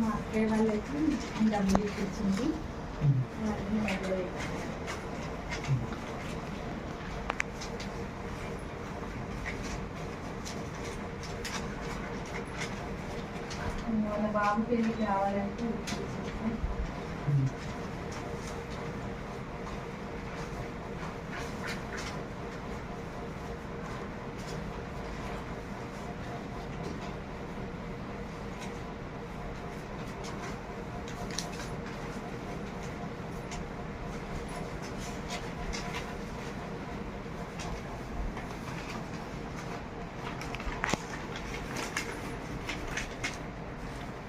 మా అక్కయ్య వాళ్ళకి డబ్బులు ఇప్పించింది వాళ్ళ బాబు పెళ్ళి కావాలంటే ఇప్పించింది. తీసుకున్నాను. కొంచెం వైరల్ చేయకండి ఏ లేదమ్మా, ఇది వైరల్ చే- ఇవన్నీ చేసుకొని బ్రతికేదాన్ని ఇది ఇది ఏం వైరల్? ఆహా, జస్ట్ చెప్తున్నా సార్. అసలు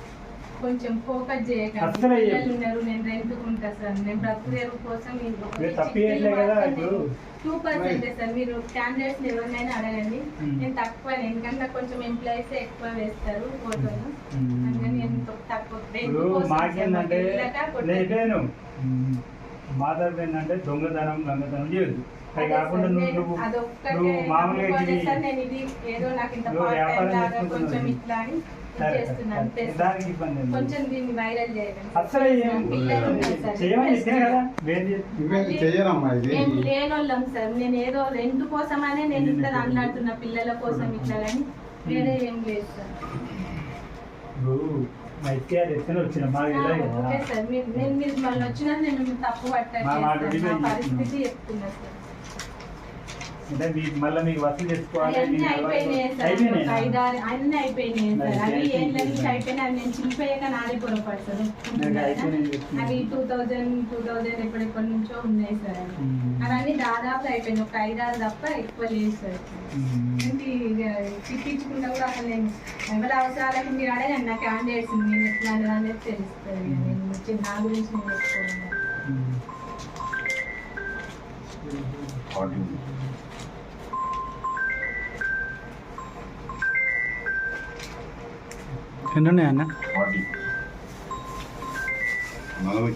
కొంచెం ఫోకస్ చేయకండి. ఉన్నారు నేను రెంట్కుంటా సార్ నేను కోసం. టూ పర్సెంట్ సార్ మీరు క్యాండిడేట్స్ ఎవరినైనా అడగండి. నేను తక్కువ ఎందుకంటే కొంచెం ఎంప్లాయీస్ ఎక్కువ వేస్తారు ఫోటోలు. అందుకని నేను తక్కువ rent ఇప్పుడు కోసం సార్, మాకేందంటే మాకు ఇళ్ళక కొట్టేది. లేపాను మా తరపు ఏంటంటే దొంగతనం దొంగతనం చేయదు అది కాకుండా సార్, నువ్వు నేను నువ్వు మామూలుగా వ్యాపారం. కొంచెం ఇట్లా అని. దానికి ఇబ్బంది. కొంచెం దీన్ని వైరల్ ఉన్నారు సార్. చేయమని చెప్పినా కదా. వేరే చేసి- ఇవేంటి చెయ్యరమ్మా ఇది. మేము లేనోళ్ళం సార్. నేను ఏదో రెంట్ కోసమనే నేను ఇట్లా అట్లాడుతున్నా పిల్లల కోసం ఇట్లా కానీ వేరే ఏం లేదు సార్. ఇప్పుడు మా ఇత్యాలు ఎత్తున వచ్చిన మాకు ఓకే సార్. మీరు నేను మీరు మళ్ళీ వచ్చినా నేను తప్పు మా మాట పట్టట్లేదు సార్. విని నా చెప్తున్నా. పరిస్థితి చెప్తున్నా సార్. అంటే మీకు మళ్ళీ మీకు వసూలు చేసుకోవాలి అన్నీ అయిపోయినాయి సార్? ఐదారు అన్నీ అయిపోయినాయి సార్. అవి చేసి నుంచి అయిపోయినాయి. అవి నేను చింపేయక నాకు అయిపోయినాయి చెప్తున్నా. అవి టూ థౌజండ్ టూ థౌజండ్ ఎప్పటిప్పటి నుంచో ఉన్నాయి సార్. అవన్నీ దాదాపు అయిపోయినాయి. ఒక ఐదారు తప్ప ఎక్కువ లేదు సార్. తిప్పించుకుంటా కూడా అసలు నేను ఎవరి అవసరాలకు మీరు అడగండి. నా క్యాండిడేట్స్ నేను ఎట్లా అనేది తెలుస్తుంది. నేను నా గురించి నేను చెప్పుకోను మ్మ్. ఎన్ని ఉన్నాయన్న నలభై